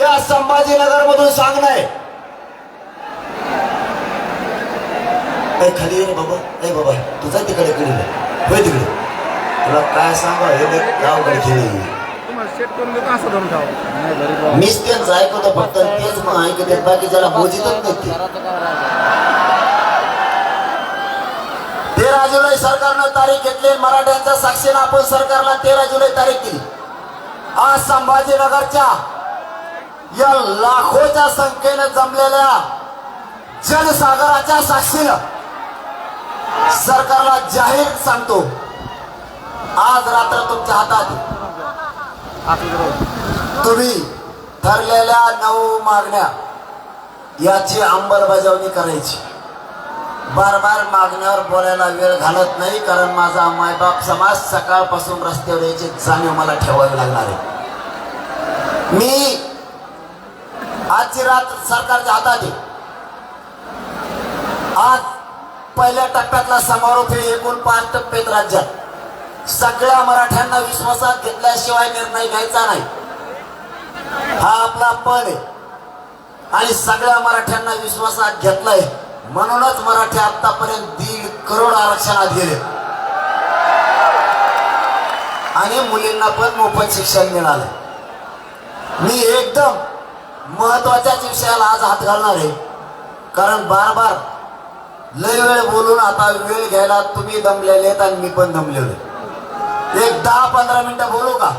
या संभाजीनगर मधून सांगणंय ए, खाली रे बाबा. ए बाबा तुझा तिकडे कडे होय तिकडे. तुला काय सांगा हे गावकडे खेळ मीच त्यांचं ऐकतो फक्त तेच मग ऐकत बाकी ज्याला मोजितच नाही ते. तेरा जुलै सरकारनं तारीख घेतली मराठ्यांच्या साक्षीनं आपण सरकारला तेरा जुलै तारीख दिली. आज संभाजीनगरच्या या लाखोच्या संख्येनं जमलेल्या जनसागराच्या साक्षीनं सरकारला जाहीर सांगतो आज रात्र तुमच्या हातात. तुम्ही ठरलेल्या नऊ मागण्या याची अंमलबजावणी करायची. बार बार मागण्यावर बोलायला वेळ घालत नाही कारण माझा मायबाप समाज सकाळपासून रस्त्यावर याची जाणीव मला ठेवावी लागणार आहे. मी आजची रात सरकारच्या हातात आहे. आज पहिल्या टप्प्यातला समारोप हे एकूण पाच टप्प्यात राज्यात. सगळ्या मराठ्यांना विश्वासात घेतल्याशिवाय निर्णय घ्यायचा नाही. हा आपला पण आहे. आणि सगळ्या मराठ्यांना विश्वासात घेतलाय. म्हणूनच मराठी आतापर्यंत दीड करोड आरक्षणात गेले. आणि मुलींना पण मोफत शिक्षण मिळालं मी एकदम महत्वाच्याच विषयाला आज हात घालणार आहे. कारण बार बार लय वेळ बोलून आता वेळ घ्यायला तुम्ही दमलेले आहेत आणि मी पण दमलेलो आहे. एक दहा पंधरा मिनिटं बोलू का?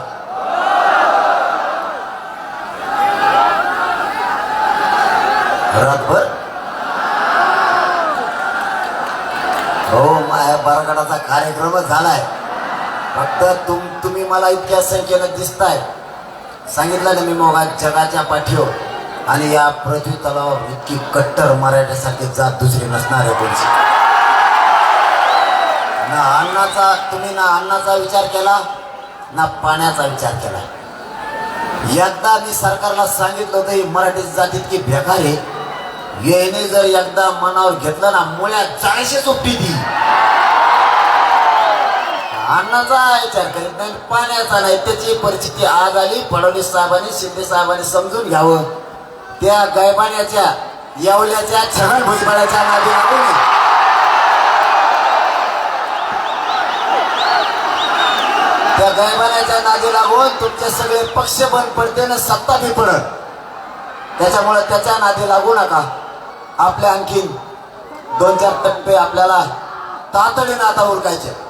रातभर? हो माझ्या बरगडाचा कार्यक्रमच झालाय. फक्त तुम तुम्ही मला इतक्या संख्येनं दिसताय. सांगितलं ना मी मग जगाच्या पाठीवर. आणि या पृथ्वी तलावावर इतकी कट्टर मराठीसाठी जात दुसरी नसणार आहे तुमची ना अन्नाचा तुम्ही ना अन्नाचा विचार केला ना पाण्याचा विचार केला. एकदा मी सरकारला सांगितलं होतं ही मराठी जात इतकी बेकार आहे. येणे जर एकदा मनावर घेतलं ना मुळ्या चाळीशे सुट्टी ती. अन्नाचा विचार करीत नाही. पाण्याचा नाही त्याची परिस्थिती आज आली. फडणवीस साहेबांनी शिंदे साहेबांनी समजून घ्यावं. त्या गायबाण्याच्या येवल्याच्या छगन भुजबळाच्या नादी लागून त्या गायबाण्याच्या नादी लागून तुमचे सगळे पक्ष बंद पडते ना सत्ता बी पडत त्याच्यामुळे त्याच्या नादी लागू नका. आपल्या आणखीन दोन चार टप्पे आपल्याला तातडीनं आता उरकायचे.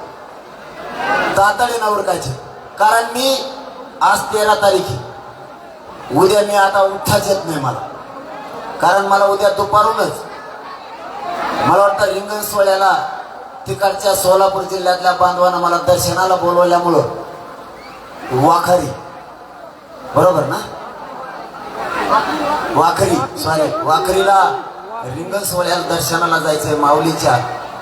तातडीनं उरकायचे कारण मी आज तेरा तारीख. उद्या मी आता उठाच येत नाही मला. कारण मला उद्या दुपारूनच मला वाटतं रिंगण सोहळ्याला तिकडच्या सोलापूर जिल्ह्यातल्या बांधवांना मला दर्शनाला बोलवल्यामुळं वाखरी. बरोबर ना? वाखरी सॉरी वाखरीला रिंगण सोहळ्याला दर्शनाला जायचंय माऊलीच्या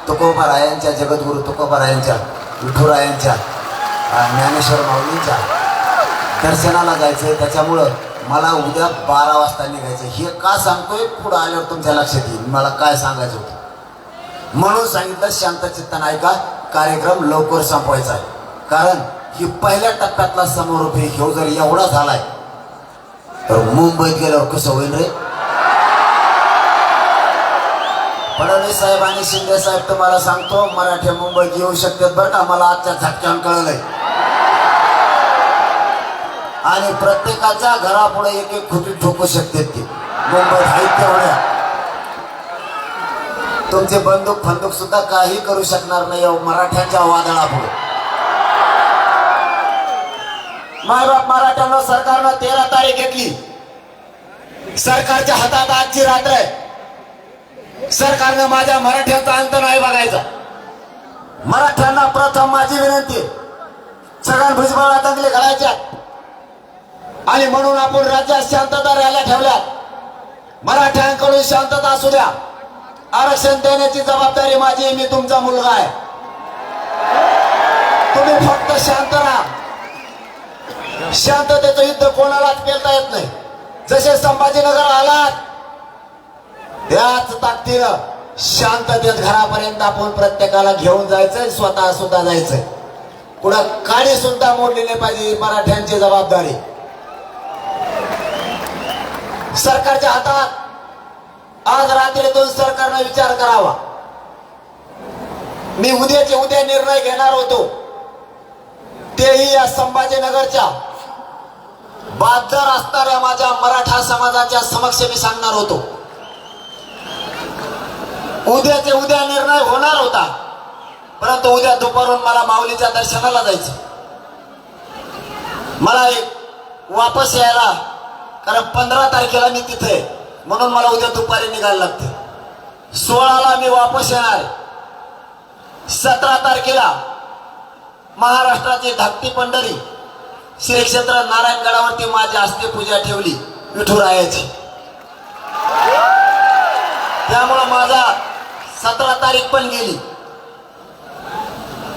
तुकोबारायांच्या जगद्गुरू तुकोबारायांच्या. विठुरायांच्या यांच्या ज्ञानेश्वर माऊलींच्या दर्शनाला जायचंय. त्याच्यामुळं मला उद्या बारा वाजता निघायचं हे का सांगतोय? पुढं आल्यावर तुमच्या लक्षात येईल. मला काय सांगायचं होतं? म्हणून सांगितलं शांत ऐका कार्यक्रम लवकर संपवायचा आहे. कारण ही पहिल्या टप्प्यातला समोर हे घेऊ जर एवढा झालाय तर मुंबईत गेल्यावर कसं होईल रे? फडणवीस साहेब आणि शिंदे साहेब तुम्हाला सांगतो मराठी मुंबईत येऊ शकतात बरं का? मला आजच्या झटक्यान कळलंय. आणि प्रत्येकाच्या घरापुढे एक एक खुटी ठोकू शकतात ते. मुंबईत आहेत तेवढ्या. तुमचे बंदूक फंदूक सुद्धा काही करू शकणार नाही मराठ्यांच्या वादळापुढे. मायबाप मराठ्यांना सरकारनं तेरा तारीख घेतली. सरकारच्या हातात आजची रात्र आहे. सरकारनं माझ्या मराठ्यांचा अंत नाही बघायचा. मराठ्यांना प्रथम माझी विनंती आहे. सगळ्या भुजबळा दंगली घालायच्या आणि म्हणून आपण राज्यात शांतता राहायला ठेवल्या. मराठ्यांकडून शांतता असू द्या. आरक्षण देण्याची जबाबदारी माझी आहे. मी तुमचा मुलगा आहे. तुम्ही फक्त शांत राहा. शांततेचं युद्ध कोणालाच पेलता येत नाही. जसे संभाजीनगर आलात त्याच ताकदीनं शांततेत घरापर्यंत आपण प्रत्येकाला घेऊन जायचंय स्वतः सुद्धा जायचंय. पुढं काळी सुद्धा मोडली नाही पाहिजे मराठ्यांची जबाबदारी. सरकारच्या हातात आज रात्रीतून सरकारनं विचार करावा. मी उद्याचे उद्या निर्णय घेणार होतो. तेही या संभाजीनगरच्या बाजार असणाऱ्या माझ्या मराठा समाजाच्या समक्ष मी सांगणार होतो. उद्याचे उद्या निर्णय होणार होता. परंतु उद्या दुपारून मला माऊलीच्या दर्शनाला जायचं. मला एक वापस यायला कारण पंधरा तारखेला मी तिथे म्हणून मला उद्या दुपारी निघायला लागते. सोळाला मी वापस येणार. सतरा तारखेला महाराष्ट्राची धाकटी पंढरी श्री क्षेत्र नारायणगडावरती माझी हस्ते पूजा ठेवली विठुरायाची. त्यामुळं माझा सतरा तारीख पण गेली.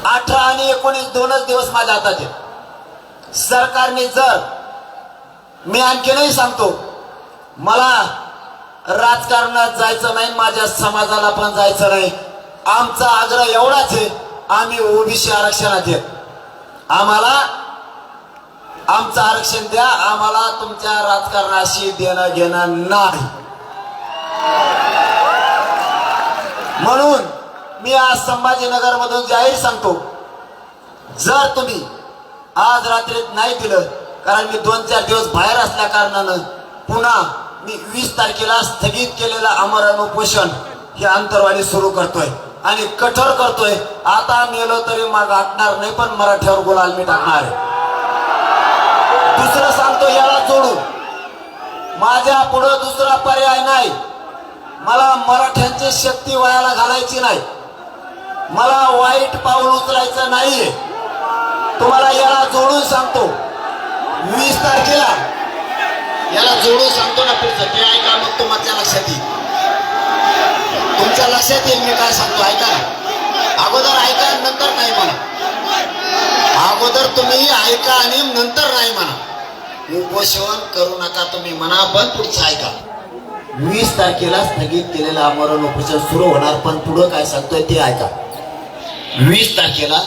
अठरा आणि एकोणीस दोनच दिवस माझ्या हातात आहेत. सरकारने जर मी आणखीनही सांगतो मला राजकारणात जायचं नाही माझ्या समाजाला पण जायचं नाही. आमचा आग्रह एवढाच आहे आम्ही ओबीसी आरक्षणात येत आम्हाला आमचं आरक्षण द्या आम्हाला तुमच्या राजकारणाशी देणं घेणं नाही. म्हणून मी आज संभाजीनगर मधून जाहीर सांगतो जर तुम्ही आज रात्रीत नाही दिलं कारण मी दोन चार दिवस बाहेर असल्या कारणानं पुन्हा मी वीस तारखेला स्थगित केलेलं अमरण उपोषण हे अंतरवाली सुरू करतोय आणि कठोर करतोय. आता मेलो तरी मग आटणार नाही पण मराठ्यावर गुलाल मी टाकणार आहे. दुसरं सांगतो याला जोडून माझ्या पुढं दुसरा पर्याय नाही. मला मराठ्यांची शक्ती वयाला घालायची नाही. मला वाईट पाऊल उचलायचं नाहीये. तुम्हाला याला जोडून सांगतो. वीस तारखेला याला जोडून सांगतो ना पुढचं. ते ऐका मग तुमच्या लक्षात येईल. तुमच्या लक्षात येईल मी काय सांगतो. ऐका ना. अगोदर ऐका आणि नंतर नाही म्हणा. अगोदर तुम्ही ऐका आणि नंतर नाही म्हणा. उपोषण करू नका तुम्ही म्हणा पण पुढचं ऐका. वीस तारखेला स्थगित केलेला आमरण उपोषण सुरू होणार पण पुढं काय सांगतोय ते ऐका. वीस तारखेला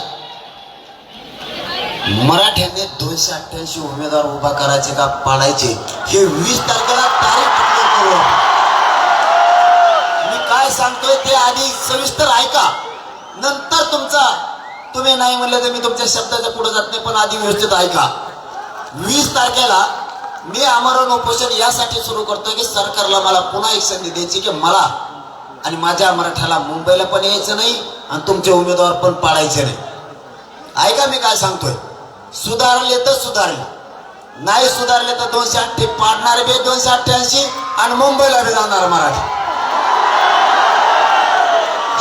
मराठ्यांनी दोनशे अठ्ठ्याऐंशी उमेदवार उभा करायचे का पाडायचे हे वीस तारखेला तारीख करू मी काय सांगतोय ते आधी सविस्तर ऐका. नंतर तुमचा तुम्ही नाही म्हणलं तर मी तुमच्या शब्दाच्या पुढे जात नाही पण आधी व्यवस्थित ऐका. वीस तारखेला मी आमरण उपोषण यासाठी सुरू करतोय की सरकारला मला पुन्हा एक संधी द्यायची की मला आणि माझ्या मराठ्याला मुंबईला पण यायचं नाही आणि तुमचे उमेदवार पण पाडायचे नाही. ऐका मी काय सांगतोय. सुधारले तर सुधारले. नाही सुधारले तर दोनशे अठ्ठे पाडणारे बे दोनशे अठ्ठ्याऐंशी आणि मुंबईला बी जाणार मराठी.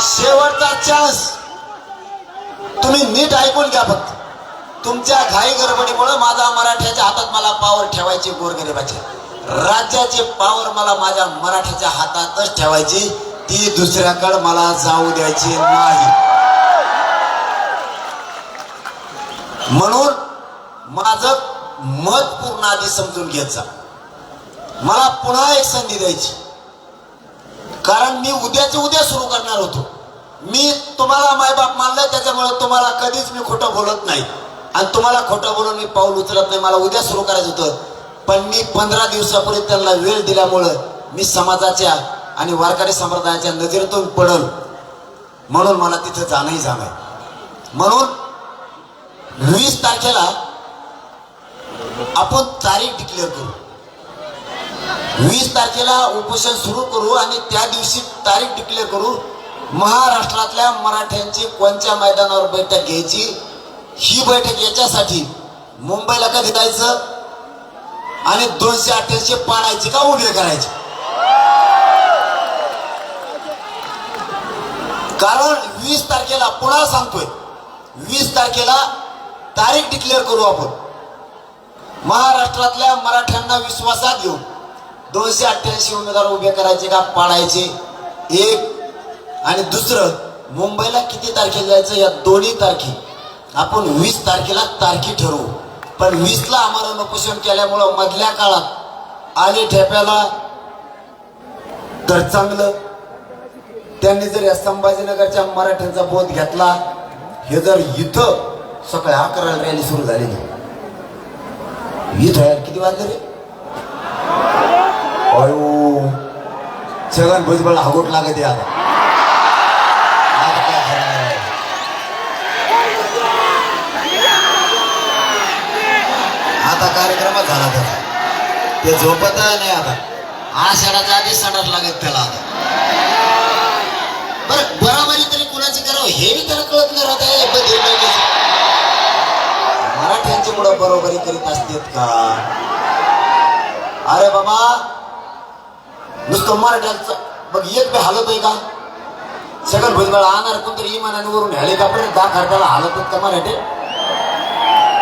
शेवटचा चान्स तुम्ही नीट ऐकून घ्या फक्त. तुमच्या घाई गडबडीमुळे माझा मराठ्याच्या हातात मला पावर ठेवायची गोरगरीबाचे. राज्याची पावर मला माझ्या मराठ्याच्या हातातच ठेवायची. ती दुसऱ्याकडे मला जाऊ द्यायची नाही. म्हणून माझं मत पूर्ण आधी समजून घ्यायचा. मला पुन्हा एक संधी द्यायची. कारण मी उद्याचे उद्या सुरू करणार होतो. मी तुम्हाला मायबाप मानलं त्याच्यामुळे तुम्हाला कधीच मी खोटं बोलत नाही. आणि तुम्हाला खोटं बोलून मी पाऊल उचलत नाही मला उद्या सुरू करायचं होतं. पण मी पंधरा दिवसापूर्वी त्यांना वेळ दिल्यामुळं मी समाजाच्या आणि वारकरी संप्रदायाच्या नजरेतून पडल. म्हणून मला तिथं जाणंही जाणं म्हणून वीस तारखेला आपण तारीख डिक्लेअर करू. वीस तारखेला उपोषण सुरू करू आणि त्या दिवशी तारीख डिक्लेअर करू. महाराष्ट्रातल्या मराठ्यांची कोणत्या मैदानावर बैठक घ्यायची? ही बैठक याच्यासाठी मुंबईला कधी जायचं? आणि दोनशे अठ्ठ्याऐंशी पाडायचे का उभे करायचे? कारण वीस तारखेला पुन्हा सांगतोय वीस तारखेला तारीख डिक्लेअर करू आपण. महाराष्ट्रातल्या मराठ्यांना विश्वासात घेऊन दोनशे अठ्ठ्याऐंशी उमेदवार उभे करायचे का पाडायचे? एक. आणि दुसरं मुंबईला किती तारखेला जायचं? या दोन्ही तारखे. आपण वीस तारखेला तारखी ठरवू. पण वीसला आम्हाला उपोषण केल्यामुळं मधल्या काळात आले ठेप्याला तर चांगलं. त्यांनी जर या संभाजीनगरच्या मराठ्यांचा बोध घेतला हे जर इथं सकाळी अकराला रॅली सुरू झालेली. इथं किती वाजले रे? अयो छगन भुजबळ हागोट लागत आता काय खरं नाही. आता कार्यक्रमच झाला त्याचा ते झोपत नाही आता. आषाढाच्या आधी सणात लागत त्याला आता. बरं बराबरी तरी कुणाची करावं हे मी त्याला कळत नाही राहत मराठ्यांची मुलं बरोबरी करीत असतात का? अरे बाबा नुसतं मराठ्यांचं बघ एक बी हालत आहे का? सगळं भुजबळ आणणार कोणतरी इमानाने वरून पण दाखल त्याला हालत का मराठी?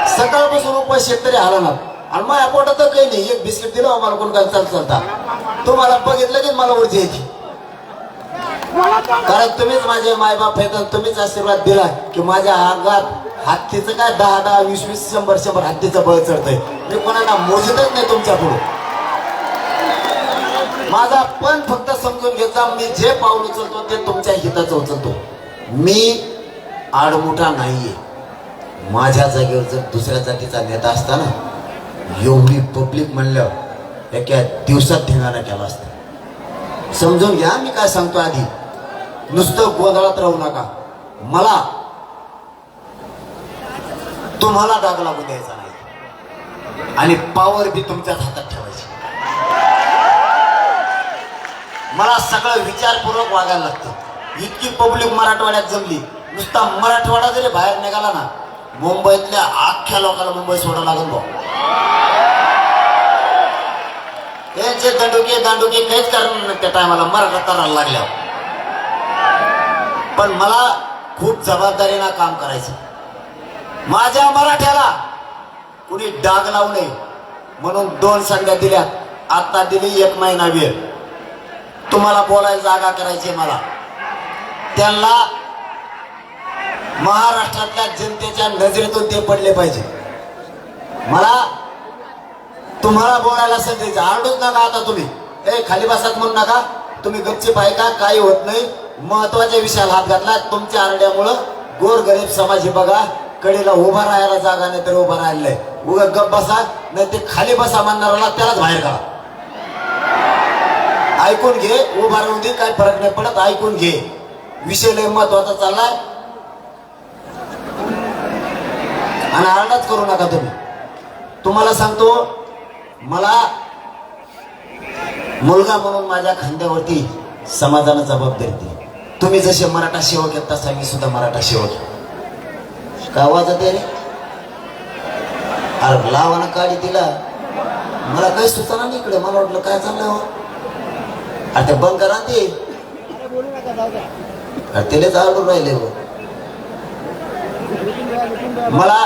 सकाळपासून उपास शेतकरी हालणार आणि माझ्या पोटात तर काही नाही. एक बिस्किट दिलं मला कोण काय चालत चालता? तुम्हाला बघितलं की मला वरती येते कारण तुम्हीच माझे मायबाप आहेत तुम्हीच आशीर्वाद दिला की माझ्या अंगात हत्तीचं काय दहा दहा वीस वीस शंभर शंभर हत्तीचं बळ चढतंय. मी कोणाला मोजतच नाही तुमच्यापुढे. माझा पण फक्त समजून घेता मी जे पाऊल उचलतो ते तुमच्या हिताचं उचलतो. मी आडमुठा नाहीये. माझ्या जागेवर जर दुसऱ्या जातीचा नेता असताना एवढी पब्लिक म्हणल्यावर एका दिवसात धिंगाणा केला असता. समजून घ्या मी काय सांगतो आधी. नुसतं गोंधळात राहू नका. मला तुम्हाला डाग लागू द्यायचा नाही. आणि पावर बी तुमच्याच हातात ठेवायची. मला सगळं विचारपूर्वक वागायला लागतं. इतकी पब्लिक मराठवाड्यात जमली. नुसता मराठवाडा जरी बाहेर निघाला ना मुंबईतल्या अख्ख्या लोकांना मुंबई सोडावं लागेल भाऊ. त्यांचे दंडुके दांडुके काहीच करणार नाही त्या टायमाला मराठा तरायला लागल्या. पण मला खूप जबाबदारीनं काम करायचं. माझ्या मराठ्याला कुणी डाग लावू नये म्हणून दोन संध्या दिल्या आता दिली एक महिना वेळ. तुम्हाला बोलायला जागा करायची आहे मला. त्यांना महाराष्ट्रातल्या जनतेच्या नजरेतून ते पडले पाहिजे. मला तुम्हाला बोलायला संधी आरडूच नका आता तुम्ही. ए खाली बसात म्हणू नका. तुम्ही गपचीप आहे काही होत नाही. महत्त्वाच्या विषयाला हात घातला. तुमच्या आरड्यामुळं गोरगरीब समाज हे बघा कडेला उभा राहायला जागा नाही तर उभा राहिलाय उगा गप बसा नाही ते खाली बसा म्हणणाऱ्याला त्यालाच बाहेर काढा. ऐकून घे उभा राहून दे काय फरक नाही पडत ऐकून घे. विषय लय महत्त्वाचा चाललाय. आणि आरडाच करू नका तुम्ही. तुम्हाला सांगतो मला मुलगा म्हणून माझ्या खांद्यावरती समाजानं जबाबदारी दिली. तुम्ही जसे मराठा सेवक येत तसा मी सुद्धा मराठा सेवक का आवाज येते रे? अरे लावानं काढी तिला मला काही सुचना नाही इकडे. मला वाटलं काय चाललं हो? अरे ते बंद करा ते. अरे त्याला राहिले हो. मला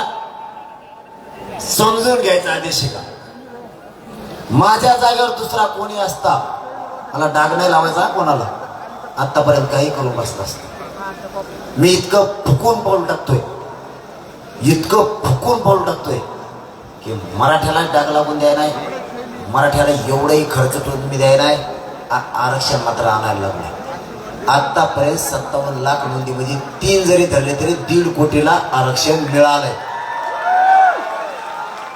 समजून घ्यायचा आदेश आहे का? माझ्या जागेवर दुसरा कोणी असता मला डाग नाही लावायचा कोणाला. आतापर्यंत काही करून बसला असता. मी इतकं फुकून पाऊल टाकतोय. इतकं फुकून पाऊल टाकतोय की मराठ्याला डाग लागून द्याय नाही. मराठ्याला एवढंही खर्च करून मी द्याय नाही. आरक्षण मात्र आणायला लागले आतापर्यंत सत्तावन्न लाख नोंदीमध्ये तीन जरी धरले तरी दीड कोटीला आरक्षण मिळालंय.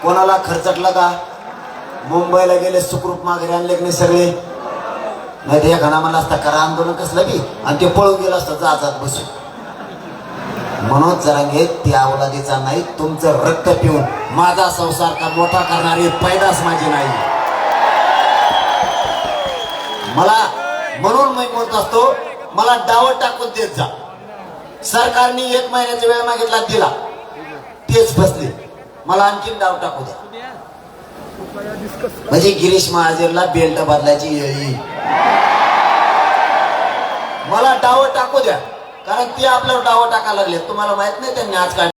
कोणाला खर्चटला का? मुंबईला गेले सुखरूप माघारी आणले की नाही सगळे? नाही ते एखादा म्हणला असता करा आंदोलन कसलं की आणि ते पळून गेलं असतं जात बसून. मनोज जरांगे त्या अवलादीचा नाही तुमचं रक्त पिऊन. माझा संसार का मोठा करणारी पैदास माझी नाही. मला म्हणून मी म्हणत असतो मला डावं टाकून देत जा. सरकारने एक महिन्याचा वेळ मागितला दिला. तेच फसले मला आणखीन डाव टाकू द्या. म्हणजे गिरीश महाजनला बेल्ट बदलायची येळ येईल मला डाव टाकू द्या. कारण ते आपल्यावर डाव टाकायला लागले. तुम्हाला माहीत नाही त्यांनी आज काय